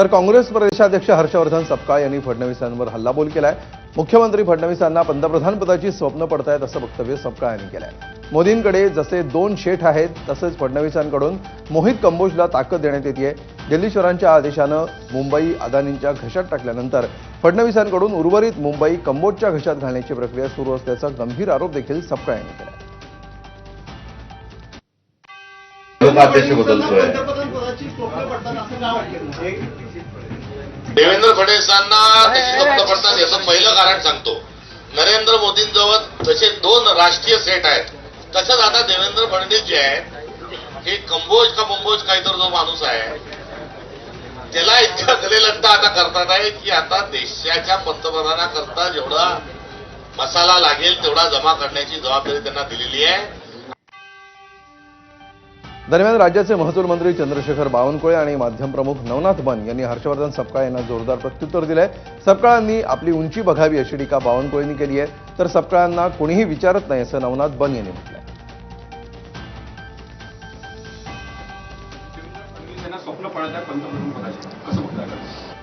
तर काँग्रेस प्रदेशाध्यक्ष हर्षवर्धन सपकाळ यांनी फडणवीसांवर हल्लाबोल केलाय. मुख्यमंत्री फडणवीसांना पंतप्रधान पदाची स्वप्न पडतायत असं वक्तव्य सपकाळ यांनी केलंय. मोदींकडे जसे दोन शेठ आहेत तसेच फडणवीसांकडून मोहित कंबोजला ताकद देण्यात येते दिल्लीश्वरांच्या आदेशानं मुंबई अदानींच्या घशात टाकल्यानंतर फडणवीसांकडून उर्वरित मुंबई कंबोजच्या घशात घालण्याची प्रक्रिया सुरू असल्याचा गंभीर आरोप देखील सपकाळ यांनी केला देवेंद्र फडणवीसांना त्याची स्वप्न पडतात याचं पहिलं कारण सांगतो. नरेंद्र मोदींजवळ जसे दोन राष्ट्रीय सेट आहेत. तसंच आता देवेंद्र फडणवीस जे आहेत हे कंबोज का मुंबोज काहीतरी जो माणूस आहे त्याला इतका गलेलट्टा आता करतात आहे की आता देशाच्या पंतप्रधानाकरता जेवढा मसाला लागेल तेवढा जमा करण्याची जबाबदारी त्यांना दिलेली आहे. दरम्यान राज्याचे महसूल मंत्री चंद्रशेखर बावनकुळे आणि माध्यम प्रमुख नवनाथ बन यांनी हर्षवर्धन सपकाळ यांना जोरदार प्रत्युत्तर दिलंय. सपकाळांनी आपली उंची बघावी अशी टीका बावनकुळेंनी केली आहे. तर सपकाळांना कोणीही विचारत नाही असं नवनाथ बन यांनी बघताय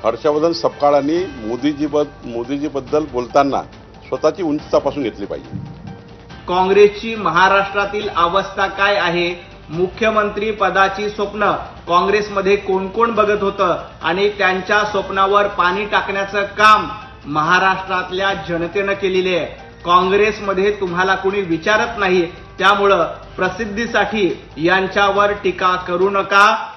हर्षवर्धन सपकाळांनी मोदीजी मोदीजीबद्दल बोलताना स्वतःची उंची तपासून घेतली पाहिजे. काँग्रेसची महाराष्ट्रातील अवस्था काय आहे? मुख्यमंत्री पदाची स्वप्न. काँग्रेसमध्ये कोण कोण बघत होतं? आणि त्यांच्या स्वप्नावर पाणी टाकण्याचं काम महाराष्ट्रातल्या जनतेनं केलेले आहे. काँग्रेसमध्ये तुम्हाला कुणी विचारत नाही? त्यामुळं प्रसिद्धीसाठी यांच्यावर टीका करू नका.